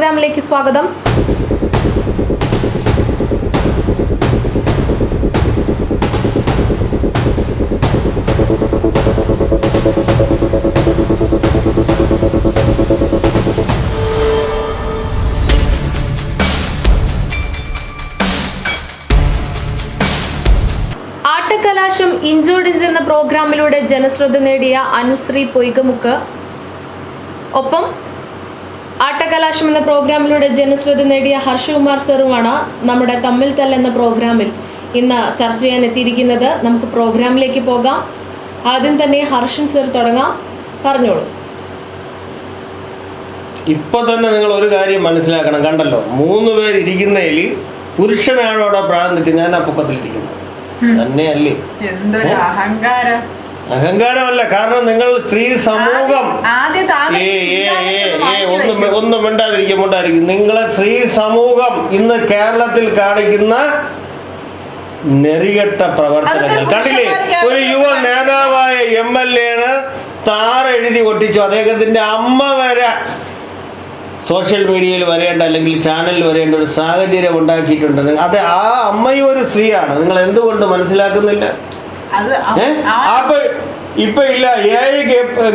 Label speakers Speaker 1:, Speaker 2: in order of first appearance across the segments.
Speaker 1: പ്രോഗ്രാമിലേക്ക് സ്വാഗതം. ആട്ടക്കലാശം ഇഞ്ചോടിഞ്ച് എന്ന പ്രോഗ്രാമിലൂടെ ജനശ്രദ്ധ നേടിയ അനുശ്രീ പൊയ്കമുക്ക്. ഒപ്പം ആട്ടകലാശം എന്ന പ്രോഗ്രാമിലൂടെ ജനശ്രദ്ധ നേടിയ ഹർഷകുമാർ സാറുമാണ് നമ്മുടെ തമ്മിൽ തല്ല എന്ന പ്രോഗ്രാമിൽ ഇന്ന് ചർച്ച ചെയ്യാൻ എത്തിയിരിക്കുന്നത്. നമുക്ക് പ്രോഗ്രാമിലേക്ക് പോകാം. ആദ്യം തന്നെ ഹർഷൻ സർ തുടങ്ങാം. പറഞ്ഞോളൂ.
Speaker 2: ഇപ്പൊ തന്നെ നിങ്ങൾ ഒരു കാര്യം മനസ്സിലാക്കണം. കണ്ടല്ലോ മൂന്ന് പേര് ഇരിക്കുന്നതിൽ പുരുഷനാണോ അവിടെ പ്രാതിനിധ്യം ഞാൻ ആ പൊക്കത്തിലിരിക്കുന്നത്. തന്നെയല്ലേ?
Speaker 3: എന്തൊരു അഹങ്കാരം.
Speaker 2: അഹങ്കാരമല്ല കാരണം നിങ്ങൾ സ്ത്രീ സമൂഹം.
Speaker 3: ഒന്ന്
Speaker 2: ഒന്നും മിണ്ടാതിരിക്കും മിണ്ടാതിരിക്കും. നിങ്ങളെ സ്ത്രീ സമൂഹം ഇന്ന് കേരളത്തിൽ കാണിക്കുന്ന നെറികെട്ട പ്രവർത്തനങ്ങൾ. കണ്ടില്ലേ? ഒരു യുവ നേതാവായ എം എൽ എയാണ് എഴുതി ഒട്ടിച്ചു അദ്ദേഹത്തിന്റെ അമ്മ വരെ സോഷ്യൽ മീഡിയയിൽ വരേണ്ട അല്ലെങ്കിൽ ചാനലിൽ വരേണ്ട ഒരു സാഹചര്യം ഉണ്ടാക്കിയിട്ടുണ്ട്. അത് ആ അമ്മയും ഒരു സ്ത്രീയാണ്. നിങ്ങൾ എന്തുകൊണ്ട് മനസ്സിലാക്കുന്നില്ല? അപ്പൊ ഇപ്പൊ ഇല്ല ഏഴ്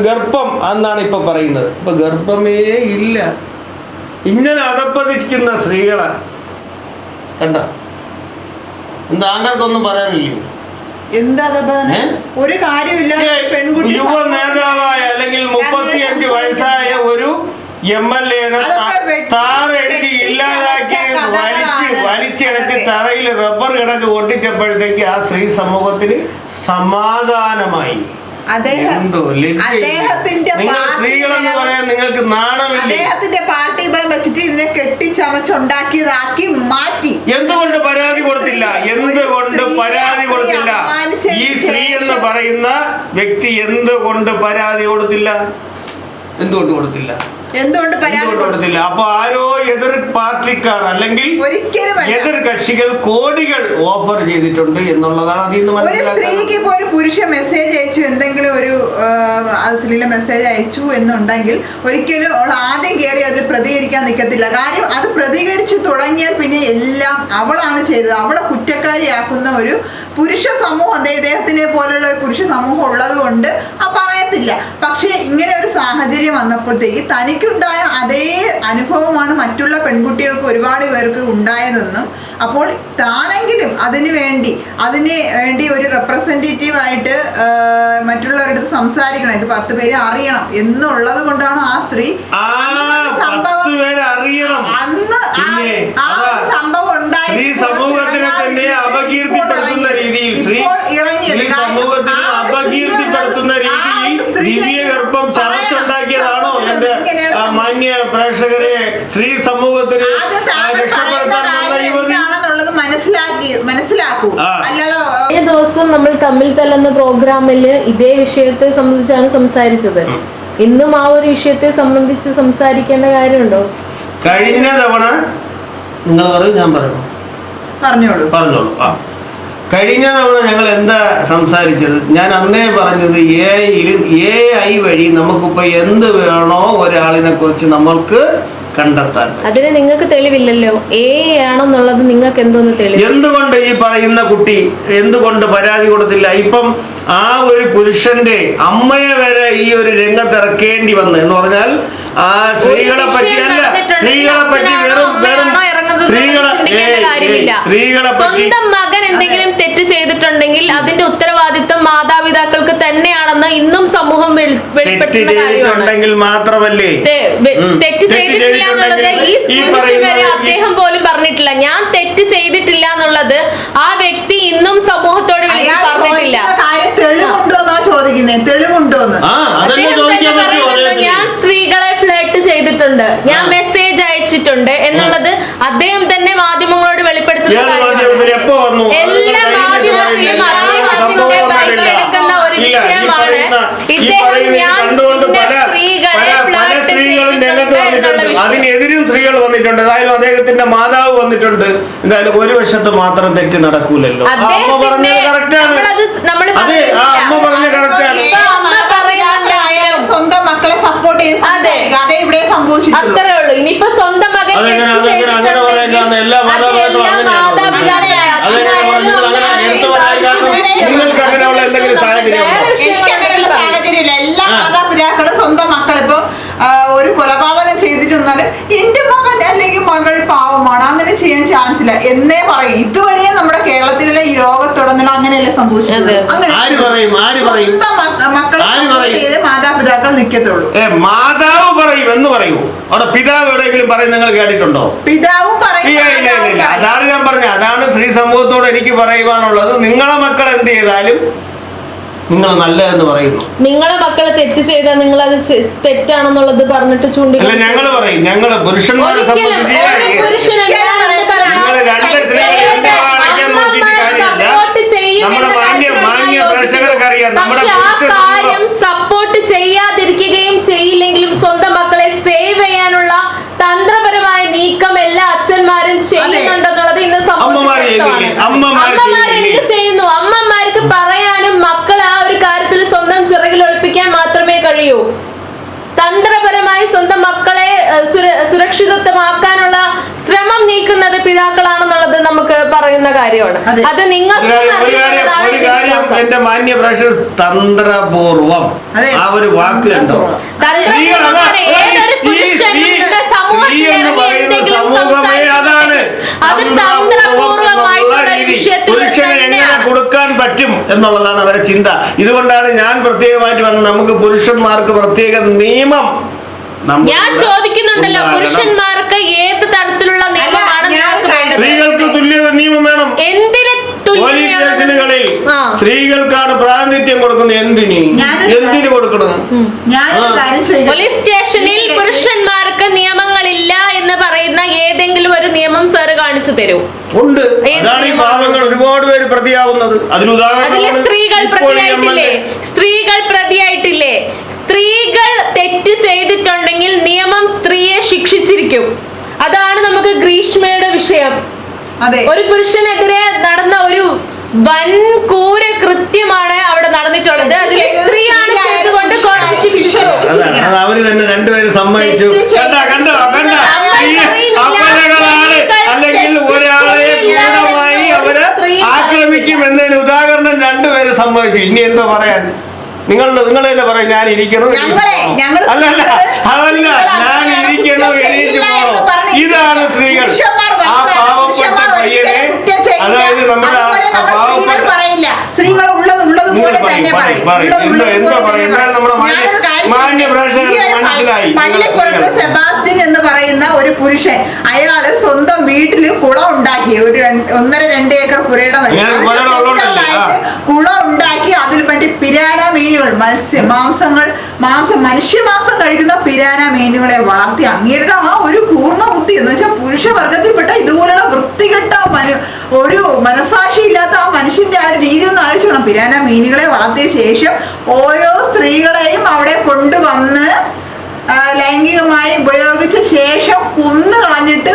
Speaker 2: ഗർഭം എന്നാണ് ഇപ്പൊ പറയുന്നത്. ഇപ്പൊ ഗർഭമേ ഇല്ല. ഇങ്ങനെ അതപ്പതിക്കുന്ന സ്ത്രീകളെ കണ്ട? താങ്കൾക്കൊന്നും പറയാനില്ലേ?
Speaker 3: എന്താ ഒരു കാര്യമില്ല പെൺകുട്ടി
Speaker 2: യുവ നേതാവായ അല്ലെങ്കിൽ മുപ്പത്തിയഞ്ച് വയസ്സായ ഒരു എം എൽ
Speaker 3: എ
Speaker 2: താറെഴുതി
Speaker 3: വെട്ടി
Speaker 2: വലിച്ചെടുത്ത് തറയിൽ റബ്ബർ കിടക്ക് ഒട്ടിച്ചപ്പോഴത്തേക്ക് ആ സ്ത്രീ സമൂഹത്തിന് സമാധാനമായി. സ്ത്രീകളെന്ന് പറയാൻ നിങ്ങൾക്ക്
Speaker 3: അദ്ദേഹത്തിന്റെ പാർട്ടി ബലം വെച്ചിട്ട് ഇതിനെ കെട്ടിച്ചമച്ചുണ്ടാക്കിയതാക്കി മാറ്റി.
Speaker 2: എന്തുകൊണ്ട് പരാതി കൊടുത്തില്ല? എന്തുകൊണ്ട് പരാതി കൊടുത്തില്ല? ഈ സ്ത്രീ എന്ന് പറയുന്ന വ്യക്തി എന്തുകൊണ്ട് പരാതി കൊടുത്തില്ല? എന്തുകൊണ്ട് കൊടുത്തില്ല?
Speaker 3: എന്തുകൊണ്ട്
Speaker 2: കൊടുത്തില്ല? അപ്പൊ ആരോ എതിർ പാർട്ടിക്കാർ അല്ലെങ്കിൽ
Speaker 3: ഒരിക്കലും
Speaker 2: എതിർ കക്ഷികൾ കോടികൾ ഓഫർ ചെയ്തിട്ടുണ്ട് എന്നുള്ളതാണ് അതിൽ നിന്ന്
Speaker 3: ഒരു സ്ത്രീക്ക് ഇപ്പോൾ ഒരു പുരുഷ മെസ്സേജ് അയച്ചു എന്തെങ്കിലും ഒരു അശ്ലീല മെസ്സേജ് അയച്ചു എന്നുണ്ടെങ്കിൽ ഒരിക്കലും അവൾ ആദ്യം കയറി അതിൽ പ്രതികരിക്കാൻ നിൽക്കത്തില്ല കാര്യം അത് പ്രതികരിച്ചു തുടങ്ങിയാൽ പിന്നെ എല്ലാം അവളാണ് ചെയ്തത്. അവളെ കുറ്റക്കാരിയാക്കുന്ന ഒരു പുരുഷ സമൂഹം ഇദ്ദേഹത്തിനെ പോലുള്ള ഒരു പുരുഷ സമൂഹം ഉള്ളത് കൊണ്ട് ആ പറയത്തില്ല. പക്ഷേ ഇങ്ങനെ ഒരു സാഹചര്യം വന്നപ്പോഴത്തേക്ക് തനിക്കുണ്ടായ അതേ അനുഭവമാണ് മറ്റുള്ള പെൺകുട്ടികൾക്ക് ഒരുപാട് പേർക്ക് ഉണ്ടായതെന്നും അപ്പോൾ താനെങ്കിലും അതിനു വേണ്ടി അതിന് വേണ്ടി ഒരു റെപ്രസെന്റേറ്റീവ് ആയിട്ട് മറ്റുള്ളവരുടെ അടുത്ത് സംസാരിക്കണം ഇത് പത്ത് പേര് അറിയണം എന്നുള്ളത് കൊണ്ടാണ് ആ സ്ത്രീ സംഭവം അന്ന് ആ- സംഭവം ഉണ്ടായി.
Speaker 2: സമൂഹത്തിനെ തന്നെ അപകീർത്തിപ്പെടുത്തുന്ന രീതിയിൽ സ്ത്രീ സമൂഹത്തിനെ അപകീർത്തിപ്പെടുത്തുന്ന രീതിയിൽ എന്റെ ആ, മാന്യ പ്രേക്ഷകരെ സ്ത്രീ സമൂഹത്തിന്
Speaker 3: മനസ്സിലാക്കി. അല്ലാതെ
Speaker 1: ദിവസം നമ്മൾ തമ്മിൽ തല്ലെന്ന പ്രോഗ്രാമിൽ ഇതേ വിഷയത്തെ സംബന്ധിച്ചാണ് സംസാരിച്ചത്. ഇന്നും ആ ഒരു വിഷയത്തെ സംബന്ധിച്ച് സംസാരിക്കേണ്ട കാര്യമുണ്ടോ?
Speaker 2: കഴിഞ്ഞ തവണ നിങ്ങൾ പറയും ഞാൻ പറയണോ
Speaker 3: പറഞ്ഞോളൂ.
Speaker 2: പറഞ്ഞോളൂ ആ. കഴിഞ്ഞ തവണ ഞങ്ങൾ എന്താ സംസാരിച്ചത്? ഞാൻ അന്നേ പറഞ്ഞത് എ എ ഐ വഴി നമുക്കിപ്പോ എന്ത് വേണോ ഒരാളിനെ കുറിച്ച് നമ്മൾക്ക് കണ്ടെത്താൻ.
Speaker 1: അതിന് നിങ്ങൾക്ക് തെളിവില്ലല്ലോ? എ ആണെന്നുള്ളത് നിങ്ങൾക്ക് എന്തോന്ന് തെളിവ്?
Speaker 2: എന്തുകൊണ്ട് ഈ പറയുന്ന കുട്ടി എന്തുകൊണ്ട് പരാതി കൊടുത്തില്ല? ഇപ്പം ആ ഒരു പുരുഷന്റെ അമ്മയെ വരെ ഈ ഒരു രംഗത്തിറക്കേണ്ടി വന്നു എന്ന് പറഞ്ഞാൽ ആ സ്ത്രീകളെ പറ്റി അല്ല സ്ത്രീകളെ പറ്റി വെറും വെറും സ്ത്രീകളെ കാര്യമില്ല.
Speaker 1: സ്വന്തം മകൻ എന്തെങ്കിലും തെറ്റ് ചെയ്തിട്ടുണ്ടെങ്കിൽ അതിന്റെ ഉത്തരവാദിത്വം മാതാപിതാക്കൾക്ക് തന്നെയാണെന്ന് ഇന്നും സമൂഹം വെളിപ്പെടുത്തുന്ന കാര്യമാണ്.
Speaker 2: മാത്രമല്ലേ.
Speaker 1: തെറ്റ് ചെയ്തിട്ടില്ല എന്നുള്ളത് ഈ വരെ അദ്ദേഹം പോലും പറഞ്ഞിട്ടില്ല. ഞാൻ തെറ്റ് ചെയ്തിട്ടില്ല എന്നുള്ളത് ആ വ്യക്തി ഇന്നും സമൂഹത്തോട് പറഞ്ഞിട്ടില്ല
Speaker 3: ചോദിക്കുന്ന തെളിവുണ്ടോന്ന്?
Speaker 1: ഞാൻ സ്ത്രീകളെ ഫ്ലേട്ട് ചെയ്തിട്ടുണ്ട്. ഞാൻ
Speaker 2: ആ.
Speaker 1: മെസ്സേജ് അയച്ചിട്ടുണ്ട് എന്നുള്ളത് അദ്ദേഹം തന്നെ മാധ്യമങ്ങളോട് വെളിപ്പെടുത്തുന്ന
Speaker 2: ഏത്
Speaker 1: കാര്യമാണ്.
Speaker 2: മാധ്യമത്തിൽ എപ്പോ വന്നു?
Speaker 1: എല്ലാ
Speaker 2: അത്
Speaker 1: മാധ്യമങ്ങളിലും
Speaker 2: കഴിഞ്ഞിട്ട്
Speaker 1: അദ്ദേഹം
Speaker 2: സംഭവം
Speaker 1: അതിന്റെ
Speaker 2: ഒന്നുമില്ല.
Speaker 1: എടുക്കുന്ന ഒരു
Speaker 2: ഇല്ല, ഈ
Speaker 1: വിഷയമാണ്
Speaker 2: പറയുന്ന- ഈ
Speaker 1: ഇദ്ദേഹം
Speaker 2: പറയുന്ന
Speaker 1: ഞാൻ
Speaker 2: കണ്ടുകൊണ്ട്
Speaker 1: ഇന്ന
Speaker 2: പല
Speaker 1: സ്ത്രീകളെ
Speaker 2: പല പല
Speaker 1: ഫ്ലാറ്റ്
Speaker 2: സ്ത്രീകളും രംഗത്ത്
Speaker 1: ചെയ്തിട്ടുണ്ട്
Speaker 2: വന്നിട്ടുണ്ട്. അതിനെതിരും സ്ത്രീകൾ വന്നിട്ടുണ്ട് എന്തായാലും അദ്ദേഹത്തിന്റെ മാതാവ് വന്നിട്ടുണ്ട് എന്തായാലും ഒരു വശത്ത് മാത്രം തെറ്റ് നടക്കൂലല്ലോ അമ്മ പറഞ്ഞത് കറക്റ്റാണ് അതെ ആ. അമ്മ പറഞ്ഞത് കറക്റ്റാണ്
Speaker 3: സ്വന്തം മക്കളെ സപ്പോർട്ട് ചെയ്ത് സംസാരിക്കുക അതേ ഇവിടെ സംഭവിച്ചിട്ടുള്ളൂ
Speaker 1: അത്രേ ഉള്ളൂ ഇനിയിപ്പോ സ്വന്തം മകൻ
Speaker 2: എല്ലാ മാതാപിതാക്കളും അങ്ങനെയാണോ? നിങ്ങൾക്ക് അങ്ങനെയുള്ള എന്തെങ്കിലും സാഹചര്യം ഉണ്ടോ?
Speaker 3: എനിക്ക് അങ്ങനെയുള്ള സാഹചര്യമില്ല എല്ലാ
Speaker 2: ആ.
Speaker 3: മാതാപിതാക്കളും സ്വന്തം മക്കളിപ്പം ആ, ഒരു കൊലപാതകം ചെയ്തിട്ടുണ്ടെന്നാലും എന്റെ മകൻ അല്ലെങ്കിൽ മകൾ പാവമാണ് അങ്ങനെ ഇല്ല എന്നേ പറയും. ഇതുവരെ നമ്മുടെ കേരളത്തിലെ ഈ ലോകത്തുടനീളം അങ്ങനെയല്ലേ സംഭവിച്ചിട്ടുള്ളൂ
Speaker 1: അതെ.
Speaker 3: അങ്ങനെ
Speaker 2: ആര് പറയും? ആര് പറയും?
Speaker 3: സ്വന്തം മക്കളെ
Speaker 2: ആര് പറയും?
Speaker 3: ചെയ്ത് മാതാപിതാക്കൾ നിൽക്കത്തുള്ളൂ
Speaker 2: മാതാവ് പറയും എന്ന് പറയൂ. അവിടെ പിതാവ് എവിടെയെങ്കിലും പറയും നിങ്ങൾ കേട്ടിട്ടുണ്ടോ?
Speaker 3: പിതാവും പറയും.
Speaker 2: അതാണ് ഞാൻ പറഞ്ഞത്. അതാണ് സ്ത്രീ സമൂഹത്തോട് എനിക്ക് പറയുവാനുള്ളത്. നിങ്ങളെ മക്കൾ എന്ത് ചെയ്താലും നിങ്ങൾ നല്ലതെന്ന് പറയുന്നു.
Speaker 1: നിങ്ങളെ മക്കളെ തെറ്റ് ചെയ്താൽ നിങ്ങൾ അത് തെറ്റാണെന്നുള്ളത് പറഞ്ഞിട്ട്
Speaker 2: അല്ല ഞങ്ങൾ പറയും. ഞങ്ങൾ പുരുഷന്മാരെ സംബന്ധിച്ച്
Speaker 1: സുരക്ഷിതത്വമാക്കാനുള്ള ശ്രമം നീക്കുന്നത് പിതാക്കളാണെന്നുള്ളത് നമുക്ക് പറയുന്ന കാര്യമാണ്.
Speaker 3: അത്.
Speaker 2: നിങ്ങൾ
Speaker 1: നിങ്ങൾക്ക് എന്റെ
Speaker 2: മാന്യ പ്രേക്ഷകർ തന്ത്രപൂർവം ആ ഒരു വാക്ക് കണ്ടോ? സമൂഹമേ അതാണ്. പുരുഷന് എങ്ങനെ കൊടുക്കാൻ പറ്റും എന്നുള്ളതാണ് അവരെ ചിന്ത. ഇതുകൊണ്ടാണ് ഞാൻ പ്രത്യേകമായിട്ട് വന്ന് നമുക്ക് പുരുഷന്മാർക്ക് പ്രത്യേക നിയമം
Speaker 1: ഞാൻ ചോദിക്കുന്നുണ്ടല്ലോ പുരുഷന്മാർക്ക് ഏത് തരത്തിലുള്ള?
Speaker 2: സ്ത്രീകൾക്ക് തുല്യ നിയമം വേണം.
Speaker 1: എന്തിന്
Speaker 2: പോലീസ് സ്റ്റേഷനുകളിൽ സ്ത്രീകൾക്കാണ് പ്രാതിനിധ്യം കൊടുക്കുന്നത്. എന്തിന്? എന്തിന് കൊടുക്കണം?
Speaker 1: പോലീസ് സ്റ്റേഷനിൽ പുരുഷന്മാർക്ക് നിയമങ്ങളില്ല എന്ന് പറയുന്ന ഏതെങ്കിലും ഒരു നിയമം സാർ കാണിച്ചു തരൂ.
Speaker 2: ഉണ്ട്. അതാണ് ഈ? പാവങ്ങൾ ഒരുപാട് പേര് പ്രതിയാവുന്നത്. അതിന് ഉദാഹരണം
Speaker 1: സ്ത്രീകൾ പ്രതിയായിട്ടില്ലേ? സ്ത്രീകൾ പ്രതിയായിട്ടില്ലേ? സ്ത്രീകൾ തെറ്റ് ചെയ്തിട്ടുണ്ടെങ്കിൽ നിയമം സ്ത്രീയെ ശിക്ഷിച്ചിരിക്കും. അതാണ് നമുക്ക് ഗ്രീഷ്മയുടെ വിഷയം.
Speaker 3: അതെ.
Speaker 1: ഒരു പുരുഷനെതിരെ നടന്ന ഒരു വൻ ക്രൂര കൃത്യമാണ് അവിടെ നടന്നിട്ടുള്ളത്. അതിൽ സ്ത്രീയാണ് ചെയ്തുകൊണ്ട് കോടതി ശിക്ഷിച്ചു.
Speaker 2: അവർ തന്നെ രണ്ടുപേരും സമ്മതിച്ചു. കണ്ടോ കണ്ടോ കണ്ടോ? അല്ലെങ്കിൽ ഒരാളെ
Speaker 1: സ്ത്രീയില്ല
Speaker 2: പൂർണമായി
Speaker 1: അവർ
Speaker 2: ആക്രമിക്കും എന്നതിന് ഉദാഹരണം രണ്ടുപേരും സമ്മതിച്ചു. ഇനി എന്തോ പറയാൻ? നിങ്ങൾ നിങ്ങൾ തന്നെ പറയും ഞാൻ ഇരിക്കണം. അല്ല അല്ല അതല്ല ഞാൻ ഇരിക്കണം എണീറ്റ് പോകണം. ഇതാണ് സ്ത്രീകൾ. ആ. പാവപ്പെട്ട പയ്യനെ. അതായത് നമ്മുടെ ആ- പാവപ്പെട്ട
Speaker 3: സ്ത്രീകൾ ഉള്ളത് ഉള്ളത് പോലെ തന്നെ. പള്ളിപ്പുറത്ത് സെബാസ്റ്റ്യൻ എന്ന് പറയുന്ന ഒരു പുരുഷൻ അയാൾ സ്വന്തം വീട്ടിൽ കുളം ഉണ്ടാക്കി. ഒരു ഒന്നര രണ്ട് ഏക്കർ പുരയിടം കുളം ഉണ്ടാക്കി അതിൽ മറ്റേ പിരാന മീനുകൾ മത്സ്യ മാംസങ്ങൾ മാംസം മനുഷ്യ മാംസം കഴിക്കുന്ന പിരാന മീനുകളെ വളർത്തി അങ്ങേരുടെ ആ ഒരു കൂർമ്മ ബുദ്ധി എന്ന് വെച്ചാൽ പുരുഷവർഗത്തിൽപ്പെട്ട ഇതുപോലുള്ള വൃത്തികെട്ട മനു ഒരു മനസാക്ഷി ഇല്ലാത്ത ആ മനുഷ്യന്റെ ആ ഒരു രീതി ഒന്ന് ആലോചിക്കണം പിരാന മീനുകളെ വളർത്തിയ ശേഷം ഓരോ സ്ത്രീകളെയും അവിടെ കൊണ്ടുവന്ന് ലൈംഗികമായി ഉപയോഗിച്ച ശേഷം കുന്ന് കളഞ്ഞിട്ട്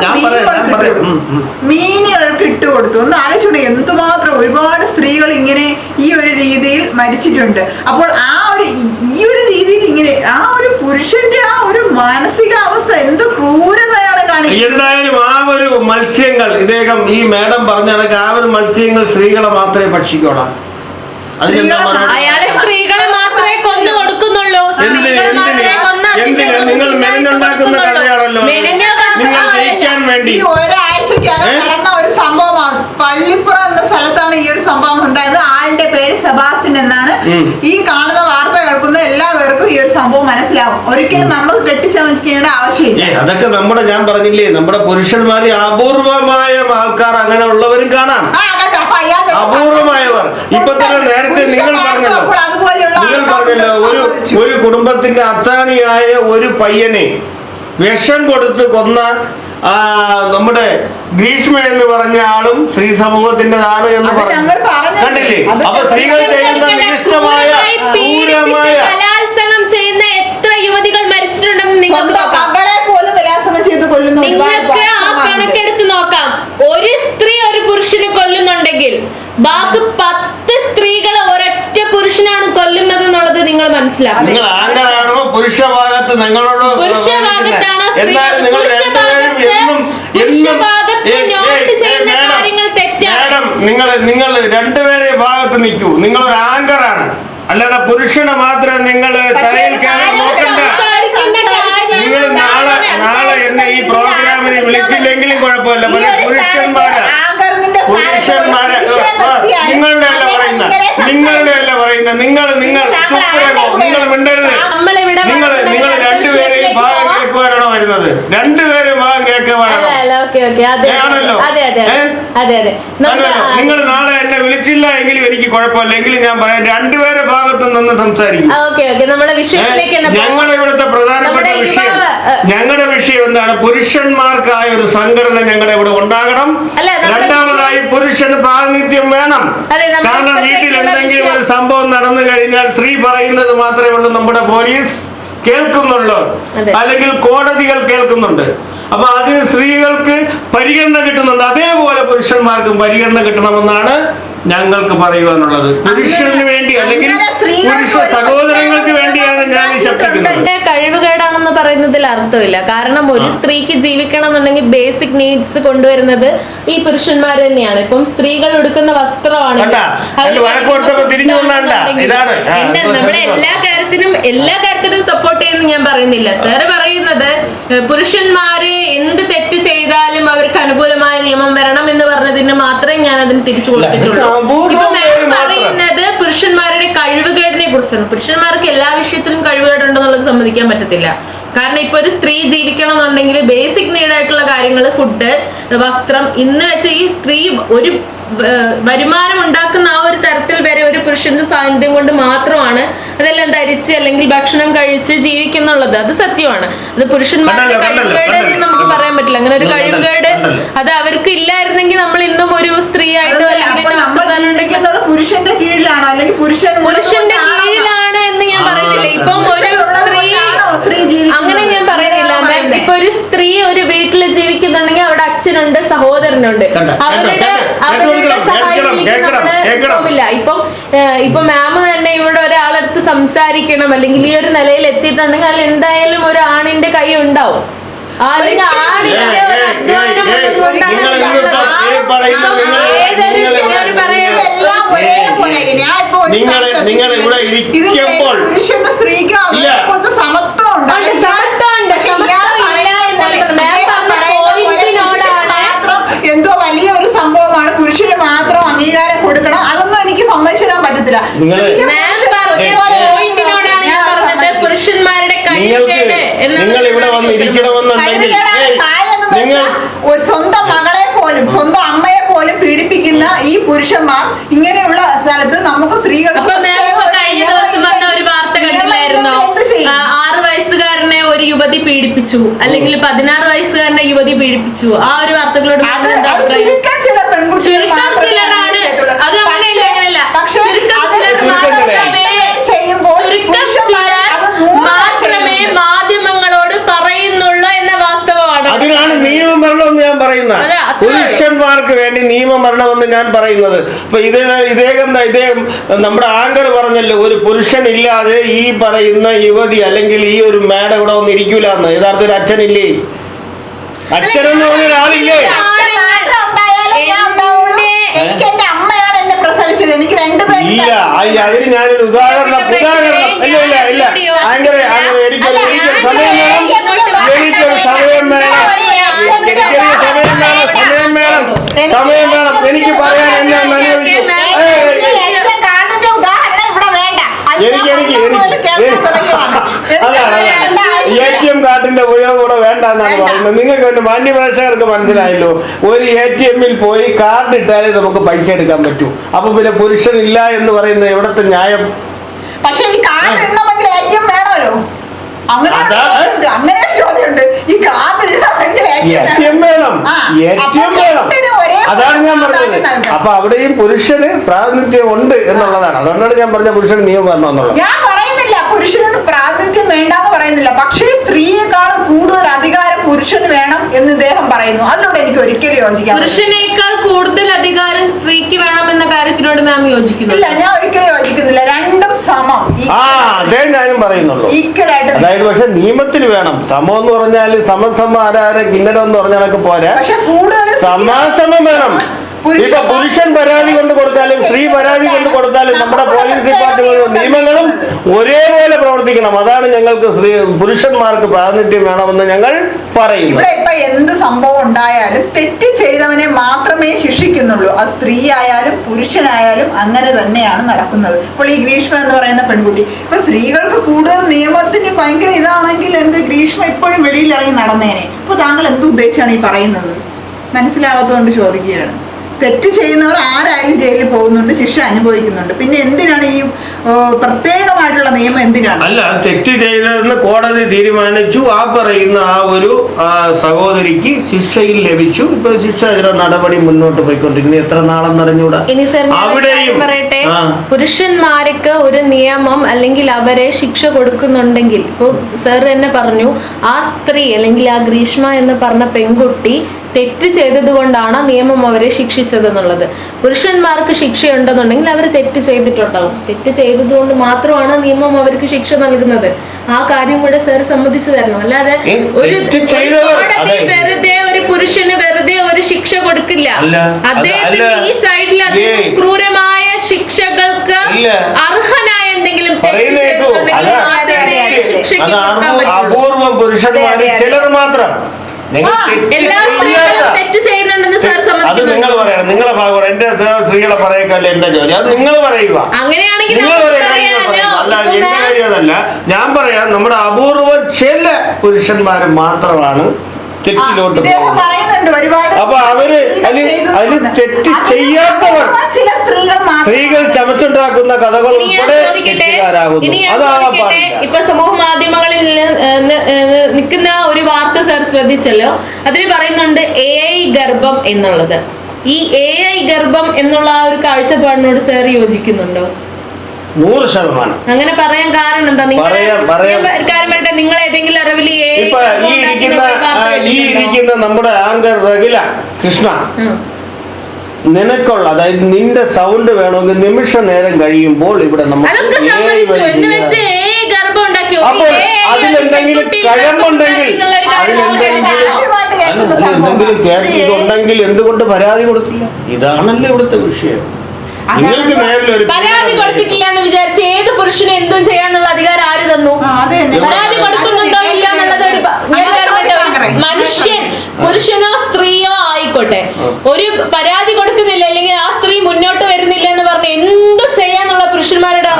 Speaker 3: മീനുകൾക്ക് ഇട്ട് കൊടുത്തു ഒന്ന് ആലോചിച്ചു എന്തുമാത്രം ഒരുപാട് സ്ത്രീകൾ ഇങ്ങനെ ഈ ഒരു രീതിയിൽ മരിച്ചിട്ടുണ്ട്. അപ്പോൾ ആ ഒരു ഈ ഒരു രീതിയിൽ ഇങ്ങനെ ആ ഒരു പുരുഷന്റെ ആ ഒരു മാനസികാവസ്ഥ എന്ത് ക്രൂരതയാണ് കാണിക്കുന്നത്.
Speaker 2: എന്തായാലും ആ ഒരു മത്സ്യങ്ങൾ ഇദ്ദേഹം ഈ മേഡം പറഞ്ഞ കണക്ക് ആ ഒരു മത്സ്യങ്ങൾ സ്ത്രീകളെ മാത്രമേ ഭക്ഷിക്കോളാം അതിനെന്താ
Speaker 1: അയാളെ സ്ത്രീകളെ മാത്രമേ കൊന്നു കൊടുക്കുന്നുള്ളൂ.
Speaker 2: എന്തിന്? നിങ്ങൾ
Speaker 1: കൊടുക്കുന്നുള്ളൂ.
Speaker 2: മെനഞ്ഞുണ്ടാക്കുന്ന കഥയാണല്ലോ നിങ്ങൾ. ജയിക്കാൻ വേണ്ടി.
Speaker 3: ഒരാഴ്ചക്കകം? നടന്ന ഒരു സംഭവമാണ്. പള്ളിപ്പുറം എന്ന സ്ഥലത്താണ് ഈ ഒരു സംഭവം ഉണ്ടായത്. ആളിന്റെ പേര് സെബാസ്റ്റ്യൻ എന്നാണ്. ഈ കാണുന്ന വാർത്ത കേൾക്കുന്ന എല്ലാവർക്കും ഈ ഒരു സംഭവം മനസ്സിലാവും. ഒരിക്കലും നമുക്ക് കെട്ടിച്ചമച്ചിക്കേണ്ട ആവശ്യമില്ല.
Speaker 2: അതൊക്കെ നമ്മുടെ ഞാൻ പറഞ്ഞില്ലേ നമ്മുടെ പുരുഷന്മാര് അപൂർവമായ ആൾക്കാർ അങ്ങനെ ഉള്ളവരും കാണാം. അപൂർവമായവർ. ഇപ്പൊ തന്നെ നേരത്തെ നിങ്ങൾ പറഞ്ഞല്ലോ.
Speaker 3: അതുപോലെയുള്ള
Speaker 2: പറഞ്ഞല്ലോ ഒരു ഒരു കുടുംബത്തിന്റെ അത്താണിയായ ഒരു പയ്യനെ വിഷം കൊടുത്ത് കൊന്ന നമ്മുടെ ഗ്രീഷ്മ എന്ന് പറഞ്ഞ ആളും സ്ത്രീ സമൂഹത്തിന്റെതാണ് എന്ന് പറഞ്ഞു. കണ്ടില്ലേ? അപ്പൊ സ്ത്രീകൾ ചെയ്യുന്ന നികൃഷ്ടമായ
Speaker 1: ക്രൂരമായി ബലാത്സംഗം ചെയ്യുന്ന എത്ര യുവതികൾ മരിച്ചിട്ടുണ്ടെന്ന് നിങ്ങൾക്ക്
Speaker 3: സ്വന്തം
Speaker 1: നോക്കാം.
Speaker 3: മകളെ പോലും ബലാത്സംഗം ചെയ്ത് കൊല്ലുന്ന
Speaker 1: നിങ്ങൾക്ക് ആ. കണക്കെടുത്ത് നോക്കാം. ഒരു സ്ത്രീ ഒരു പുരുഷനെ കൊല്ലുന്നുണ്ടെങ്കിൽ ബാക്കി പത്ത് സ്ത്രീകളെ ഒരൊറ്റ പുരുഷനാണ് കൊല്ലുന്നത് നിങ്ങൾ മനസ്സിലാക്കും
Speaker 2: നിങ്ങൾ ആങ്കറാണോ പുരുഷ ഭാഗത്ത് നിങ്ങളോട്
Speaker 1: പുരുഷ ഭാഗത്താണോ
Speaker 2: എന്നാലും നിങ്ങൾ രണ്ടുപേരും എന്നും എന്നും മാഡം,
Speaker 1: തെറ്റാണ്.
Speaker 2: മാഡം നിങ്ങൾ നിങ്ങൾ രണ്ടുപേരെ ഭാഗത്ത് നിൽക്കൂ. നിങ്ങൾ ഒരു ആങ്കറാണ്. അല്ലാതെ പുരുഷനെ മാത്രം നിങ്ങൾ തലയിൽ
Speaker 3: കയറാൻ
Speaker 2: നോക്കണ്ട. നിങ്ങൾ നാളെ നാളെ എന്നെ ഈ പ്രോഗ്രാമിന് വിളിച്ചില്ലെങ്കിലും കുഴപ്പമില്ല. പക്ഷെ പുരുഷന്മാരെ
Speaker 3: സ്ഥാനത്ത് ആങ്കറിന്റെ സ്ഥാനത്ത് ഒരു
Speaker 2: പുരുഷന്മാരെ
Speaker 3: പുരുഷനെ നിർത്തിയാൽ
Speaker 2: നിങ്ങളുടെ അല്ല
Speaker 3: അദ്ദേഹം
Speaker 2: പറയുന്ന
Speaker 3: ഇങ്ങനെ
Speaker 2: നിങ്ങളുടെ അല്ല പറയുന്ന നിങ്ങൾ നിങ്ങൾ നിങ്ങൾ? മിണ്ടരുത്. നിങ്ങൾ നിങ്ങൾ രണ്ടുപേരെയും ഭാഗം കേൾക്കുവാനാണോ വരുന്നത്? രണ്ടുപേരെയും ഭാഗം കേൾക്കുവാനാണോ? നിങ്ങൾ നാളെ എന്നെ വിളിച്ചില്ല എങ്കിലും എനിക്ക് കുഴപ്പമില്ല എങ്കിലും ഞാൻ പറയാം. രണ്ടുപേരെ ഭാഗത്തു നിന്ന് സംസാരിക്കും. ഞങ്ങളുടെ ഇവിടുത്തെ പ്രധാനപ്പെട്ട വിഷയം. ഞങ്ങളുടെ വിഷയം എന്താണ്? പുരുഷന്മാർക്കായ ഒരു സംഘടന ഞങ്ങളുടെ ഇവിടെ ഉണ്ടാകണം.
Speaker 1: അല്ല,
Speaker 2: രണ്ടാമതായി പുരുഷന് പ്രാതിനിധ്യം വേണം. കാരണം വീട്ടിൽ എന്തെങ്കിലും ഒരു സംഭവം നടന്നു കഴിഞ്ഞാൽ സ്ത്രീ പറയുന്നത് മാത്രമേ ഉള്ളൂ നമ്മുടെ പോലീസ് കേൾക്കുന്നുള്ളൂ. അല്ലെങ്കിൽ കോടതികൾ കേൾക്കുന്നുണ്ട്. അപ്പൊ അതിന് സ്ത്രീകൾക്ക് പരിഗണന കിട്ടുന്നുണ്ട്. അതേപോലെ പുരുഷന്മാർക്കും പരിഗണന കിട്ടണമെന്നാണ് ഞങ്ങൾക്ക് പറയുവാനുള്ളത്. പുരുഷന് വേണ്ടി അല്ലെങ്കിൽ പുരുഷ സഹോദരങ്ങൾക്ക് വേണ്ടിയാണ് ഞാൻ ഈ ശബ്ദിക്കുന്നത്
Speaker 1: കഴിവുകേടാണെന്ന് പറയുന്നതിൽ അർത്ഥമില്ല. കാരണം ഒരു സ്ത്രീക്ക് ജീവിക്കണം എന്നുണ്ടെങ്കിൽ ബേസിക് നീഡ്സ് കൊണ്ടുവരുന്നത് ഈ പുരുഷന്മാർ തന്നെയാണ്. ഇപ്പം സ്ത്രീകൾ ഉടുക്കുന്ന വസ്ത്രമാണ് നമ്മുടെ എല്ലാ കാര്യത്തിനും എല്ലാ കാര്യത്തിനും സപ്പോർട്ട് ചെയ്യുന്നു ഞാൻ പറയുന്നില്ല. സാറ് പറയുന്നത് പുരുഷന്മാര് എന്ത് തെറ്റ് ചെയ്താലും അവർക്ക് അനുകൂലമായ നിയമം വരണം എന്ന് പറഞ്ഞതിന് മാത്രമേ ഞാൻ അതിന് തിരിച്ചു കൊടുത്തിട്ടുള്ളൂ. ഇപ്പൊ പറയുന്നത് പുരുഷന്മാരുടെ കഴിവുകേടിനെ കുറിച്ചാണ്. പുരുഷന്മാർക്ക് എല്ലാ വിഷയത്തിലും കഴിവുകേടുണ്ടെന്നുള്ളത് സമ്മതിക്കാൻ പറ്റത്തില്ല. കാരണം ഇപ്പൊ ഒരു സ്ത്രീ ജീവിക്കണം എന്നുണ്ടെങ്കിൽ ബേസിക് നീഡായിട്ടുള്ള കാര്യങ്ങൾ ഫുഡ് വസ്ത്രം ഇന്ന് വെച്ച ഈ സ്ത്രീ ഒരു വരുമാനം ഉണ്ടാക്കുന്ന ആ ഒരു തരത്തിൽ വരെ ഒരു പുരുഷന്റെ സാന്നിധ്യം കൊണ്ട് മാത്രമാണ് അതെല്ലാം ധരിച്ച് അല്ലെങ്കിൽ ഭക്ഷണം കഴിച്ച് ജീവിക്കുന്നുള്ളത്. അത് സത്യമാണ്. അത് പുരുഷന്മാരുടെ കഴിവുകേട് നമുക്ക് പറയാൻ പറ്റില്ല. അങ്ങനെ ഒരു കഴിവുകേട് അത് അവർക്ക് ഇല്ലായിരുന്നെങ്കിൽ നമ്മൾ ഇന്നും ഒരു സ്ത്രീ ആയിട്ടോ അല്ലെങ്കിൽ
Speaker 3: പുരുഷന്റെ കീഴിലാണ്. അല്ലെങ്കിൽ പുരുഷൻ
Speaker 1: പുരുഷന്റെ? കീഴിലാണ് എന്ന് ഞാൻ പറയുന്നില്ല ഇപ്പം ഒരു സ്ത്രീ അങ്ങനെ ഞാൻ പറയുന്നില്ല. ഇപ്പൊ ഒരു സ്ത്രീ ഒരു വീട്ടിൽ ജീവിക്കുന്നുണ്ടെങ്കിൽ അവിടെ അച്ഛനുണ്ട് സഹോദരനുണ്ട്. അവരുടെ അവരുടെ സഹായിക്കില്ല. ഇപ്പം ഇപ്പൊ മാം തന്നെ ഇവിടെ ഒരാളടുത്ത് സംസാരിക്കണം. അല്ലെങ്കിൽ ഈ ഒരു നിലയിൽ എത്തിയിട്ടുണ്ടെങ്കിൽ അതിൽ എന്തായാലും ഒരു ആണിന്റെ കൈ ഉണ്ടാവും. അല്ലെങ്കിൽ ആണിന്റെ ഒരു അധ്വാനം
Speaker 2: ഏയ്,
Speaker 1: ഉള്ളതുകൊണ്ടാണ്
Speaker 2: നിങ്ങൾ
Speaker 1: നമ്മൾ-
Speaker 2: ഇന്നിപ്പോ ഈ പറയുന്ന
Speaker 1: ഇപ്പം
Speaker 2: നിങ്ങൾ-
Speaker 1: ഏതൊരു
Speaker 2: നിങ്ങൾ
Speaker 1: ഞാൻ പറയാം
Speaker 3: ഇതെല്ലാം ഒരേപോലെ. ഞാൻ ഇപ്പൊ ഒരു
Speaker 2: നിങ്ങൾ- നിങ്ങൾ ഇവിടെ ഇരിക്കുമ്പോൾ
Speaker 3: പുരുഷനും സ്ത്രീക്കും സമത്വം ഉണ്ട്. എന്തോ വലിയ ഒരു സംഭവമാണ്. പുരുഷന് മാത്രം അംഗീകാരം കൊടുക്കണം. അതൊന്നും എനിക്ക് സമ്മതിച്ചിടാൻ പറ്റത്തില്ല.
Speaker 1: പുരുഷന്മാരുടെ
Speaker 2: നിങ്ങൾ ഇവിടെ വന്ന് ഇരിക്കണമെന്നുണ്ടെങ്കിൽ
Speaker 3: സ്വന്തം മകളെ പോലും സ്വന്തം ഈ പുരുഷന്മാർ ഇങ്ങനെയുള്ള സ്ഥലത്ത് നമുക്ക് സ്ത്രീകൾക്ക്
Speaker 1: മാം കഴിഞ്ഞ ദിവസം പറഞ്ഞ ഒരു വാർത്ത കണ്ടില്ലായിരുന്നോ
Speaker 3: എന്ത്
Speaker 1: ആറ് വയസ്സുകാരനെ ഒരു യുവതി പീഡിപ്പിച്ചു. അല്ലെങ്കിൽ പതിനാറ് വയസ്സുകാരനെ യുവതി പീഡിപ്പിച്ചു. ആ ഒരു വാർത്തകളോട്
Speaker 3: അത് ചില പെൺകുട്ടികൾ മാത്രമേ
Speaker 1: ചിലരാണ്. അത് അങ്ങനെയല്ല,
Speaker 3: പക്ഷേ-
Speaker 1: അങ്ങനെയല്ല.
Speaker 3: പക്ഷേ
Speaker 1: ചുരുക്കം
Speaker 3: അത്
Speaker 1: ചിലർ
Speaker 3: മാത്രമേ ചെയ്യുമ്പോൾ
Speaker 1: ചുരുക്കം ചിലർ മാത്രമേ മാധ്യമങ്ങളോട് പറയുന്നുള്ളൂ എന്ന വാസ്തവമാണ്.
Speaker 2: അതിനാണ് നിയമം ഞാൻ. പുരുഷന്മാർക്ക് വേണ്ടി നിയമം വരണമെന്ന് ഞാൻ പറയുന്നത് അപ്പൊ ഇതേ ഇദ്ദേഹം ഇദ്ദേഹം നമ്മുടെ ആങ്കർ പറഞ്ഞല്ലോ ഒരു പുരുഷൻ ഇല്ലാതെ ഈ പറയുന്ന യുവതി അല്ലെങ്കിൽ ഈ ഒരു മാഡം ഇവിടെ ഒന്നും ഇരിക്കൂലെന്ന് യഥാർത്ഥ ഒരു അച്ഛനില്ലേ അച്ഛനെന്ന് പറഞ്ഞ ഒരാളില്ലേ.
Speaker 1: എന്നെ-
Speaker 3: എന്നെ
Speaker 2: ഇല്ല അതിന് ഞാനൊരു ഉദാഹരണം ഉദാഹരണം ഇല്ല ഇല്ല ഇല്ല ആങ്കറെ ആങ്കറെ എനിക്കൊരു എനിക്കൊരു സമയം വേണം എനിക്കൊരു സമയം വേണം എനിക്കൊരു സമയം വേണം സമയം വേണം സമയം വേണം എനിക്ക് പറയാൻ എന്നെ ഒന്ന് അനുവദിക്കൂ ഏയ്, ഏയ്, ഏയ്.
Speaker 3: എന്റെ കാർഡിന്റെ ഉദാഹരണം ഇവിടെ വേണ്ട അത്
Speaker 2: എനിക്ക്
Speaker 3: ഞാൻ
Speaker 2: എനിക്ക്
Speaker 3: മുമ്പ് മുതൽ കേൾക്കാൻ
Speaker 2: എനിക്ക്
Speaker 3: തുടങ്ങിയതാണ്. എനിക്ക്
Speaker 2: അല്ല
Speaker 3: പറയേണ്ട
Speaker 2: എ
Speaker 3: ആവശ്യമില്ല.
Speaker 2: ടി എം കാർഡിന്റെ ഉപയോഗം കൂടെ വേണ്ട എന്നാണ്
Speaker 3: വേണ്ട.
Speaker 2: പറയുന്നത്. നിങ്ങൾക്ക് എന്റെ മാന്യഭാഷകർക്ക് മനസ്സിലായല്ലോ. ഒരു എ ടി എമ്മിൽ പോയി കാർഡ് ഇട്ടാലേ നമുക്ക് പൈസ എടുക്കാൻ പറ്റൂ. അപ്പൊ പിന്നെ പുരുഷനില്ല എന്ന് പറയുന്നത് എവിടത്തെ ന്യായം?
Speaker 3: പക്ഷേ ഈ കാർഡ് ഇടണമെങ്കിൽ വേണമല്ലോ. അങ്ങനെ ഒരു അങ്ങനെ ഒരു ചോദ്യമുണ്ട്. ഈ കാർഡ് ഇടണമെങ്കിൽ
Speaker 2: എ ടി എം വേണം.
Speaker 3: ആ,
Speaker 2: എ ടി എം വേണം. അതാണ് ഞാൻ പറഞ്ഞത്. അപ്പൊ അവിടെയും പുരുഷന് പ്രാതിനിധ്യം ഉണ്ട് എന്നുള്ളതാണ്. അതുകൊണ്ടാണ് ഞാൻ പറഞ്ഞ പുരുഷന് നിയമം പറഞ്ഞു എന്നുള്ളത്.
Speaker 3: ഞാൻ പറയുന്നില്ല. പുരുഷന് പ്രാതിനിധ്യം വേണ്ടെന്ന് പറയുന്നില്ല. പക്ഷേ സ്ത്രീയെക്കാളും കൂടുതൽ അധികാരം പുരുഷന് വേണം എന്ന് ഇദ്ദേഹം പറയുന്നു. അതിനോട് എനിക്ക് ഒരിക്കലും യോജിക്കാം
Speaker 1: പുരുഷനേക്കാൾ കൂടുതൽ അധികാരം സ്ത്രീക്ക് വേണം എന്ന കാര്യത്തിനോട് മാം യോജിക്കുന്നു
Speaker 3: ഇല്ല ഞാൻ ഒരിക്കലും യോജിക്കുന്നില്ല. രണ്ടും സമം.
Speaker 2: അതേ ഞാനും പറയുന്നുള്ളൂ.
Speaker 3: ഈക്വൽ ആയിട്ട്
Speaker 2: അതായത് പക്ഷെ നിയമത്തിന് വേണം. സമം എന്ന് പറഞ്ഞാൽ സമസമ ആരാരെ കിന്നരം എന്ന് പറഞ്ഞാലൊക്കെ പോരാ.
Speaker 3: പക്ഷെ കൂടുതൽ
Speaker 2: സമാസമം വേണം. ഇപ്പൊ പുരുഷൻ പരാതി കൊണ്ട് കൊടുത്താലും സ്ത്രീ പരാതി കൊണ്ട് കൊടുത്താലും നമ്മുടെ പോലീസ് ഡിപ്പാർട്ട്മെന്റ് നിയമങ്ങളും ഒരേപോലെ പ്രവർത്തിക്കണം. അതാണ് ഞങ്ങൾക്ക് സ്ത്രീ പുരുഷന്മാർക്ക് പ്രാതിനിധ്യം വേണമെന്ന് ഞങ്ങൾ പറയും
Speaker 3: ഇവിടെ ഇപ്പൊ എന്ത് സംഭവം ഉണ്ടായാലും തെറ്റ് ചെയ്തവനെ മാത്രമേ ശിക്ഷിക്കുന്നുള്ളൂ. അത് സ്ത്രീ ആയാലും പുരുഷനായാലും അങ്ങനെ തന്നെയാണ് നടക്കുന്നത്. ഇപ്പോൾ ഈ ഗ്രീഷ്മ എന്ന് പറയുന്ന പെൺകുട്ടി. ഇപ്പൊ സ്ത്രീകൾക്ക് കൂടുതൽ നിയമത്തിന് ഭയങ്കര ഇതാണെങ്കിൽ എന്ത്? ഗ്രീഷ്മ ഇപ്പോഴും വെളിയിൽ ഇറങ്ങി നടന്നേനെ. അപ്പൊ താങ്കൾ എന്ത് ഉദ്ദേശിച്ചാണ് ഈ പറയുന്നത്? മനസ്സിലാവാത്തതുകൊണ്ട് ചോദിക്കുകയാണ്. തെറ്റ് ചെയ്യുന്നവർ ആരായാലും ജയിലിൽ പോകുന്നുണ്ട് ശിക്ഷ അനുഭവിക്കുന്നുണ്ട്. പിന്നെ എന്തിനാണ് ഈ പ്രത്യേകമായിട്ടുള്ള നിയമം എന്തിനാണ്?
Speaker 2: അല്ല തെറ്റ് ചെയ്തതെന്ന് കോടതി തീരുമാനിച്ചു. ആ പറയുന്ന ആ ഒരു സഹോദരിക്ക് ശിക്ഷയിൽ ലഭിച്ചു. ഇപ്പൊ ശിക്ഷ എതിരെ നടപടി മുന്നോട്ട് പോയിക്കൊണ്ടിരിക്കുന്നു. എത്ര നാളെന്ന് അറിഞ്ഞൂടാ?
Speaker 1: ഇനി സർ
Speaker 2: അവിടെയും.
Speaker 1: പറയട്ടെ. പുരുഷന്മാർക്ക് ഒരു നിയമം അല്ലെങ്കിൽ അവരെ ശിക്ഷ കൊടുക്കുന്നുണ്ടെങ്കിൽ ഇപ്പൊ സർ തന്നെ പറഞ്ഞു ആ സ്ത്രീ അല്ലെങ്കിൽ ആ ഗ്രീഷ്മ എന്ന് പറഞ്ഞ പെൺകുട്ടി തെറ്റ് ചെയ്തത് കൊണ്ടാണ് നിയമം അവരെ ശിക്ഷിച്ചത് എന്നുള്ളത് പുരുഷന്മാർക്ക് ശിക്ഷയുണ്ടെന്നുണ്ടെങ്കിൽ അവർ തെറ്റ് ചെയ്തിട്ടുണ്ടാകും തെറ്റ് ചെയ്തത് കൊണ്ട് മാത്രമാണ് നിയമം അവർക്ക് ശിക്ഷ നൽകുന്നത് ആ കാര്യം കൂടെ സാർ സമ്മതിച്ചു തരണം അല്ലാതെ ഒരു കോടതി വെറുതെ ഒരു പുരുഷന് വെറുതെ ഒരു ശിക്ഷ കൊടുക്കില്ല
Speaker 2: അല്ല, അത്
Speaker 1: അദ്ദേഹത്തിന് ഈ സൈഡിൽ അദ്ദേഹം. ക്രൂരമായ ശിക്ഷകൾക്ക്. അർഹനായ എന്തെങ്കിലും.
Speaker 2: അപൂർവം. ചിലർ മാത്രം നിങ്ങൾ തെറ്റ്
Speaker 1: എല്ലാ
Speaker 2: ചെയ്യാത്ത-
Speaker 1: സ്ത്രീകളും തെറ്റ് ചെയ്യുന്നുണ്ടെന്ന് സാർ
Speaker 2: അത് നിങ്ങൾ പറയണം. നിങ്ങളെ ഭാഗം എന്റെ സ്ത്രീകളെ പറയേക്കല്ല എന്റെ ജോലി? അത് നിങ്ങൾ പറയുക.
Speaker 1: അങ്ങനെയാണെങ്കിൽ
Speaker 2: അല്ല എന്റെ ഞാൻ പറയാം നമ്മുടെ അപൂർവ ചില പുരുഷന്മാർ മാത്രമാണ് തെറ്റിലോട്ട് അപ്പൊ
Speaker 3: അവർ
Speaker 2: അതിൽ- അതിൽ. തെറ്റ് ചെയ്യാത്തവർ
Speaker 3: സ്ത്രീകൾ
Speaker 2: ചമച്ചുണ്ടാക്കുന്ന കഥകൾ ഉൾപ്പെടെ തെറ്റുകാരാകുന്നു. അതാവാൻ പാടില്ല.
Speaker 1: ഇപ്പൊ സമൂഹ മാധ്യമങ്ങളിൽ നിൽക്കുന്ന ഒരു വാർത്ത സർ ശ്രദ്ധിച്ചല്ലോ? അതിൽ പറയുന്നുണ്ട് എ ഐ ഗർഭം എന്നുള്ളത്. ഈ എ ഐ ഗർഭം എന്നുള്ള ആ ഒരു കാഴ്ചപ്പാടിനോട് സാർ യോജിക്കുന്നുണ്ടോ?
Speaker 2: നൂറ് ശതമാനം.
Speaker 1: അങ്ങനെ പറയാൻ കാരണം എന്താ? നിങ്ങൾ നിങ്ങൾ ഏതെങ്കിലും അറിവിൽ
Speaker 2: ഇപ്പൊ ഈ ഇരിക്കുന്ന ഈ ഇരിക്കുന്ന നമ്മുടെ ആങ്കർ റഗില കൃഷ്ണ. നിനക്കുള്ള അതായത് നിന്റെ സൗണ്ട് വേണമെങ്കിൽ നിമിഷ നേരം കഴിയുമ്പോൾ ഇവിടെ
Speaker 1: നമ്മൾ
Speaker 2: അപ്പോൾ അതിലെന്തെങ്കിലും കഴമ്പുണ്ടെങ്കിൽ അതിലെന്തെങ്കിലും. കേട്ടിട്ടുണ്ടെങ്കിൽ എന്തുകൊണ്ട് പരാതി കൊടുക്കില്ല? ഇതാണല്ലോ ഇവിടുത്തെ വിഷയം. നിങ്ങൾക്ക് നേരിൽ ഒരു
Speaker 1: പരാതി കൊടുത്തിട്ടില്ല എന്ന് വിചാരിച്ച് ഏത് പുരുഷനും എന്തും ചെയ്യാനുള്ള അധികാരം ആര് തന്നു? പരാതി കൊടുക്കുന്നുണ്ടോ ഇല്ല എന്നുള്ളത് ഒരു മനുഷ്യൻ പുരുഷനോ സ്ത്രീയോ ആയിക്കോട്ടെ ഒരു പരാതി കൊടുക്കുന്നില്ല അല്ലെങ്കിൽ ആ സ്ത്രീ മുന്നോട്ട് വരുന്നില്ല എന്ന് പറഞ്ഞ് എന്തും ചെയ്യാന്നുള്ള പുരുഷന്മാരുടെ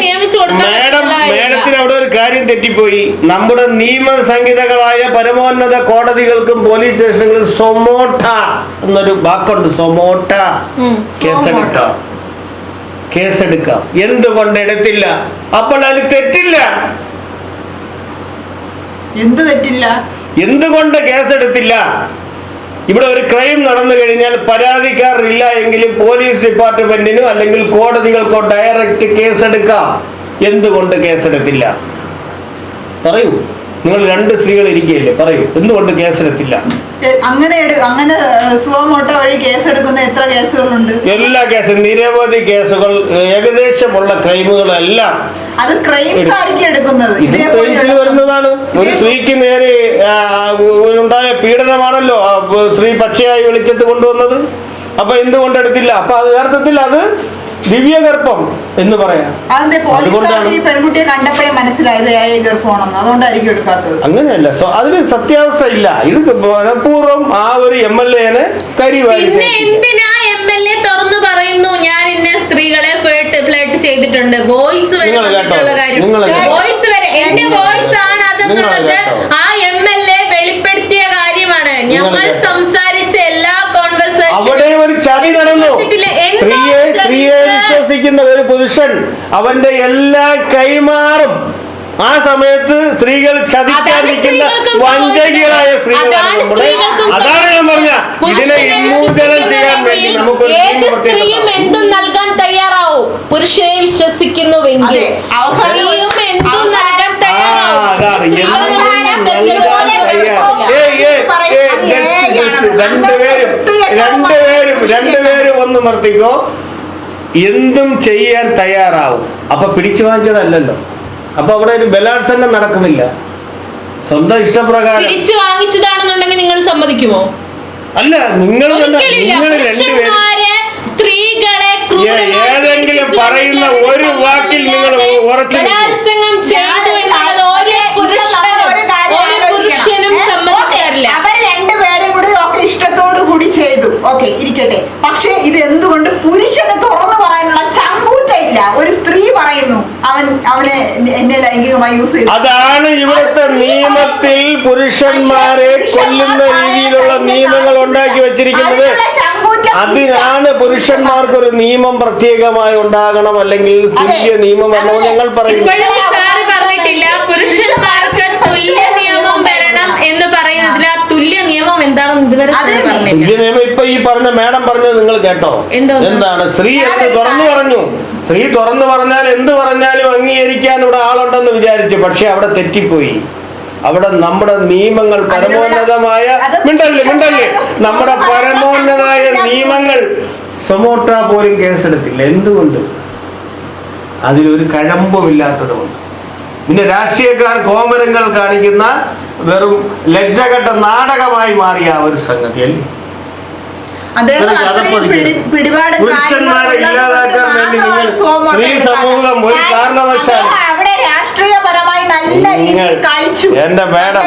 Speaker 1: നിയമിച്ചു കൊടുക്കാൻ
Speaker 2: മാഡം
Speaker 1: പറ്റുന്ന കാര്യമില്ല.
Speaker 2: മാഡത്തിന് അവിടെ ഒരു കാര്യം തെറ്റിപ്പോയി. നമ്മുടെ നിയമസംഹിതകളായ പരമോന്നത കോടതികൾക്കും പോലീസ് സ്റ്റേഷനുകളും സൊമോട്ട എന്നൊരു വാക്കുണ്ട് സൊമോട്ട. കേസെടുക്കാം. കേസെടുക്കാം. എന്തുകൊണ്ട് എടുത്തില്ല? അപ്പോൾ അത് തെറ്റില്ല.
Speaker 3: എന്ത് തെറ്റില്ല?
Speaker 2: എന്തുകൊണ്ട് കേസെടുത്തില്ല? ഇവിടെ ഒരു ക്രൈം നടന്നു കഴിഞ്ഞാൽ പരാതിക്കാരില്ല എങ്കിലും പോലീസ് ഡിപ്പാർട്ട്മെന്റിനോ അല്ലെങ്കിൽ കോടതികൾക്കോ ഡയറക്റ്റ് കേസെടുക്കാം. എന്തുകൊണ്ട് കേസെടുത്തില്ല? പറയൂ. നിങ്ങൾ രണ്ട് സ്ത്രീകൾ ഇരിക്കുകയല്ലേ? പറയൂ. എന്തുകൊണ്ട് കേസെടുത്തില്ല?
Speaker 3: എടുത്തില്ല അങ്ങനെ അങ്ങനെ സുവമോട്ടോ വഴി കേസെടുക്കുന്ന എത്ര കേസുകളുണ്ട്?
Speaker 2: എല്ലാ കേസും നിരവധി കേസുകൾ ഏകദേശമുള്ള ക്രൈമുകളെല്ലാം
Speaker 3: അത് ക്രൈംസ് ആയിരിക്കും എടുക്കുന്നത്.
Speaker 2: വരുന്നതാണ്. ഒരു സ്ത്രീക്ക് നേരെ ഉണ്ടായ പീഡനമാണല്ലോ സ്ത്രീ പച്ചയായി വെളിച്ചത്ത് കൊണ്ടുവന്നത്. അപ്പൊ എന്തുകൊണ്ട് എടുത്തില്ല? അപ്പൊ അത് യഥാർത്ഥത്തിൽ അത് ദിവ്യഗർഭം എന്ന് പറയാം.
Speaker 3: പെൺകുട്ടിയെ കണ്ടപ്പോഴേ മനസ്സിലായത് ഏ ഗർഭമാണെന്ന് അതുകൊണ്ടായിരിക്കും എടുക്കാത്തത്.
Speaker 2: അങ്ങനെയല്ല സോ അതിന് സത്യാവസ്ഥ ഇല്ല. ഇത് മനഃപൂർവം ആ ഒരു എം എൽ എനെ കരിവാരി
Speaker 1: തുറന്നു പറയുന്നു? ഞാൻ ഇന്ന സ്ത്രീകളെ ചെയ്തിട്ടുണ്ട്. വോയിസ് വരെ കാര്യം. വോയിസ് വരെ. എന്റെ വോയിസ് ആണ് അതെന്നുള്ളത് ആ എം എൽ എ വെളിപ്പെടുത്തിയ കാര്യമാണ്.
Speaker 2: നിങ്ങൾ
Speaker 1: ഞങ്ങൾ സംസാരിച്ച എല്ലാ കോൺവെർസേഷൻ
Speaker 2: അവിടെ ഒരു ചതി നടന്നു. സ്ത്രീയെ
Speaker 1: സർ?
Speaker 2: വിശ്വസിക്കുന്ന ഒരു പുരുഷൻ അവന്റെ എല്ലാ കൈമാറും ആ സമയത്ത് സ്ത്രീകൾ ചതിക്കാൻ നിൽക്കുന്ന വഞ്ചകികളായ സ്ത്രീകളാണ്
Speaker 1: അതാണ്
Speaker 2: ഞാൻ പറഞ്ഞ ഇതിനെ ഉന്മൂലനം ചെയ്യാൻ വേണ്ടി നിയമം
Speaker 1: സ്ത്രീയും എന്തും നൽകാൻ തയ്യാറാവും. പുരുഷനെ വിശ്വസിക്കുന്നുവെങ്കിൽ
Speaker 2: രണ്ടുപേരും രണ്ടുപേരും രണ്ടുപേരും ഒന്ന് നിർത്തിക്കോ. എന്തും ചെയ്യാൻ തയ്യാറാവും. അപ്പൊ പിടിച്ചു വാങ്ങിച്ചതല്ലല്ലോ. അപ്പൊ അവിടെ ഒരു ബലാത്സംഗം നടക്കുന്നില്ല. സ്വന്തം ഇഷ്ടപ്രകാരം.
Speaker 1: പിടിച്ചു വാങ്ങിച്ചതാണെന്നുണ്ടെങ്കിൽ നിങ്ങൾ സമ്മതിക്കുമോ?
Speaker 2: അല്ല നിങ്ങൾ തന്നെ നിങ്ങൾ രണ്ടുപേരും
Speaker 1: സ്ത്രീകളെ ക്രൂരമായി
Speaker 2: ഏതെങ്കിലും പറയുന്ന ഒരു വാക്കിൽ നിങ്ങൾ ഉറച്ചു.
Speaker 1: ബലാത്സംഗം ചെയ്തു എന്നുള്ളത് ഒരു പുരുഷനും
Speaker 3: ഒരു കാര്യം
Speaker 1: ഒരു
Speaker 3: ആലോചിക്കണം.
Speaker 1: പുരുഷനും
Speaker 3: ഏ,
Speaker 1: സമ്മതിക്കാറില്ല
Speaker 3: ഓക്കേ, അവർ രണ്ടുപേരും കൂടി ഒക്കെ ഇഷ്ടത്തോടു കൂടി ചെയ്തു. ഓക്കെ ഇരിക്കട്ടെ. പക്ഷേ ഇത് എന്തുകൊണ്ട് പുരുഷന് തുറന്നു പറയാനുള്ള ചങ്കൂറ്റ ഇല്ല. ഒരു സ്ത്രീ പറയുന്നു അവൻ അവനെ എന്നെ ലൈംഗികമായി യൂസ് ചെയ്തു.
Speaker 2: അതാണ് ഇവിടുത്തെ നിയമത്തിൽ പുരുഷന്മാരെ കൊല്ലുന്ന രീതിയിലുള്ള നിയമങ്ങൾ ഉണ്ടാക്കി വെച്ചിരിക്കുന്നത് അതിനാണ് പുരുഷന്മാർക്ക് ഒരു നിയമം പ്രത്യേകമായി ഉണ്ടാകണം അല്ലെങ്കിൽ തുല്യ നിയമം എന്നോ ഞങ്ങൾ
Speaker 1: പറഞ്ഞിട്ടില്ല പുരുഷന്മാർക്ക് തുല്യ നിയമം വരണം എന്ന് പറയുന്നതിൽ ആ തുല്യ നിയമം എന്താണെന്ന്
Speaker 2: നിയമം ഇപ്പൊ ഈ പറഞ്ഞ മേഡം പറഞ്ഞത് നിങ്ങൾ കേട്ടോ. എന്താണ്? സ്ത്രീ എന്ന് തുറന്നു പറഞ്ഞു. സ്ത്രീ തുറന്നു പറഞ്ഞാൽ എന്ത് പറഞ്ഞാലും അംഗീകരിക്കാൻ ഇവിടെ ആളുണ്ടെന്ന് വിചാരിച്ചു. പക്ഷെ അവിടെ തെറ്റിപ്പോയി. അവിടെ നമ്മുടെ നിയമങ്ങൾ പരമോന്നതമായ മിണ്ടല്ലേ മിണ്ടല്ലേ? നമ്മുടെ പരമോന്നതമായ നിയമങ്ങൾ. സൊമോട്ട പോലും കേസെടുത്തില്ല. എന്തുകൊണ്ട്? അതിലൊരു കഴമ്പുമില്ലാത്തത് കൊണ്ട് പിന്നെ രാഷ്ട്രീയക്കാർ കോമരങ്ങൾ കാണിക്കുന്ന വെറും ലജ്ജകെട്ട നാടകമായി മാറിയ ഒരു സംഗതി അല്ലേ? പുരുഷന്മാരെ ഇല്ലാതാക്കാൻ വേണ്ടി നിങ്ങൾ സ്ത്രീ സമൂഹം ഒരു
Speaker 3: കാരണം
Speaker 2: കാരണവശാലും എന്റെ മാഡം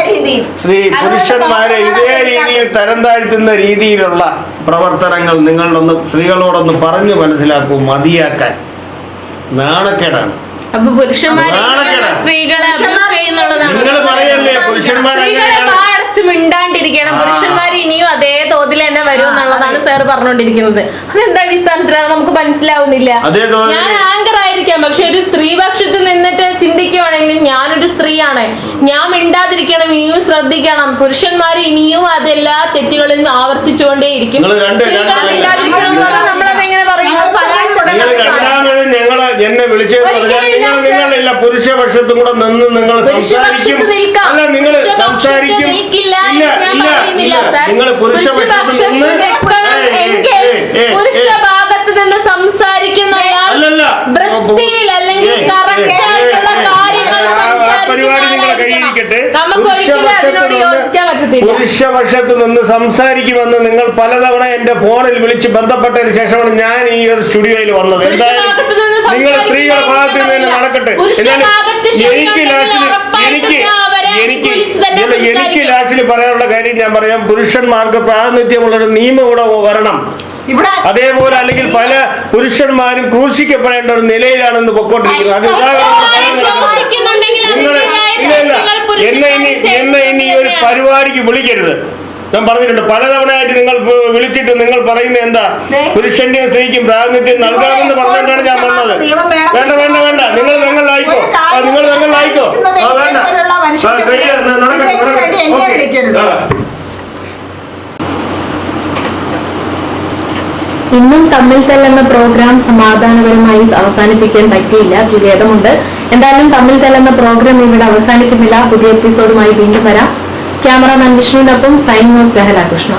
Speaker 2: ശ്രീ പുരുഷന്മാരെ ഇതേ രീതിയിൽ തരം താഴ്ത്തുന്ന രീതിയിലുള്ള പ്രവർത്തനങ്ങൾ നിങ്ങളൊന്ന് സ്ത്രീകളോടൊന്ന് പറഞ്ഞു മനസ്സിലാക്കൂ മതിയാക്കാൻ. നാണക്കേടാണ്.
Speaker 1: അപ്പൊ പുരുഷന്മാരെ സ്ത്രീകളെ സ്ത്രീകളെ
Speaker 2: അങ്ങനെയാണ്.
Speaker 1: മിണ്ടാണ്ടിരിക്കണം. പുരുഷന്മാർ ഇനിയും അതേ തോതിൽ തന്നെ വരും എന്നുള്ളതാണ് സാർ പറഞ്ഞുകൊണ്ടിരിക്കുന്നത് അതെന്താ അടിസ്ഥാനത്തിലാണ് നമുക്ക് മനസ്സിലാവുന്നില്ല. ഞാൻ ആങ്കർ ആയിരിക്കാം പക്ഷെ ഒരു സ്ത്രീപക്ഷത്ത് നിന്നിട്ട് ചിന്തിക്കുവാണെങ്കിൽ ഞാനൊരു സ്ത്രീയാണ്. ഞാൻ മിണ്ടാതിരിക്കണം ഇനിയും ശ്രദ്ധിക്കണം. പുരുഷന്മാർ ഇനിയും അതെല്ലാ തെറ്റുകളിൽ ആവർത്തിച്ചുകൊണ്ടേയിരിക്കും.
Speaker 2: നിങ്ങൾ രണ്ട്
Speaker 1: സ്ത്രീകളെ മിണ്ടാതിരിക്കണം നമ്മളതെങ്ങനെ പറയും
Speaker 3: ഞങ്ങൾ
Speaker 1: പരാതി
Speaker 2: നിങ്ങൾ
Speaker 1: കൊടുക്കണം.
Speaker 2: രണ്ടാമത് ഞങ്ങളെ എന്നെ വിളിച്ചതെന്ന് നിങ്ങൾ പുരുഷപക്ഷത്തും കൂടെ നിന്ന് നിങ്ങൾ സംസാരിക്കും. അല്ല നിങ്ങൾ സംസാരിക്കും. ഇല്ല
Speaker 1: ഞാൻ
Speaker 2: ഇല്ല ഇല്ല. നിങ്ങൾ പുരുഷപക്ഷത്ത് നിന്ന്
Speaker 1: നിൽക്കണം
Speaker 2: ഏയ്, ഏയ്,
Speaker 1: എങ്കിൽ
Speaker 2: ഏയ്, ഏയ്,
Speaker 1: പുരുഷ ഭാഗത്ത് നിന്ന് സംസാരിക്കുന്ന
Speaker 2: അല്ലല്ല.
Speaker 1: വൃത്തിയിൽ അല്ലെങ്കിൽ
Speaker 2: കറക്റ്റ്
Speaker 1: ആയിട്ടുള്ള കാര്യങ്ങൾ
Speaker 2: പരിപാടി നിങ്ങളെ. കയ്യിരിക്കട്ടെ പുരുഷപക്ഷത്ത് നിന്ന് സംസാരിക്കുമെന്ന് നിങ്ങൾ പലതവണ എന്റെ ഫോണിൽ വിളിച്ച് ബന്ധപ്പെട്ടതിന് ശേഷമാണ് ഞാൻ ഈ ഒരു സ്റ്റുഡിയോയിൽ വന്നത്. എന്തായാലും
Speaker 1: പുരുഷഭാഗത്ത്
Speaker 2: നിങ്ങൾ സ്ത്രീകളുടെ
Speaker 1: സംസാരിക്കാൻ
Speaker 2: ഭാഗത്ത് നിന്ന് നടക്കട്ടെ എന്നാലും എനിക്ക് ലാസ്റ്റിൽ എനിക്ക് എനിക്ക് എനിക്ക്. ലാസ്റ്റിൽ പറയാനുള്ള കാര്യം ഞാൻ പറയാം. പുരുഷന്മാർക്ക് പ്രാതിനിധ്യമുള്ള ഒരു നിയമം ഇവിടെ വരണം. അതേപോലെ അല്ലെങ്കിൽ പല പുരുഷന്മാരും ക്രൂശിക്കപ്പെടേണ്ട ഒരു നിലയിലാണെന്ന് പൊക്കോണ്ടിരിക്കുന്നത്. അത് ഉദാഹരണം നിങ്ങൾ ഇല്ല ഇല്ല. എന്നെ ഇനി എന്നെ ഇനി ഈ ഒരു പരിപാടിക്ക് വിളിക്കരുത്. ഞാൻ പറഞ്ഞിട്ടുണ്ട് പലതവണയായിട്ട് നിങ്ങൾ വിളിച്ചിട്ട് നിങ്ങൾ പറയുന്ന എന്താ. പുരുഷന്റെയും സ്ത്രീക്കും പ്രാതിനിധ്യം നൽകണമെന്ന് പറഞ്ഞിട്ടാണ് ഞാൻ വന്നത്. വേണ്ട വേണ്ട വേണ്ട. നിങ്ങൾ
Speaker 3: നിങ്ങൾ
Speaker 2: ആയിക്കോ. നിങ്ങൾ നിങ്ങൾ
Speaker 3: ആയിക്കോ.
Speaker 2: ആ വേണ്ട.
Speaker 1: ഇന്നും തമ്മിൽ തല്ലെന്ന പ്രോഗ്രാം സമാധാനപരമായി അവസാനിപ്പിക്കാൻ പറ്റിയില്ല. ഖേദമുണ്ട്. എന്തായാലും തമ്മിൽ തല്ലെന്ന പ്രോഗ്രാം ഇവിടെ അവസാനിക്കുന്നില്ല. പുതിയ എപ്പിസോഡുമായി വീണ്ടും വരാം. कैमरामैन विष्णु डब्बम साइन और प्रहला कृष्णा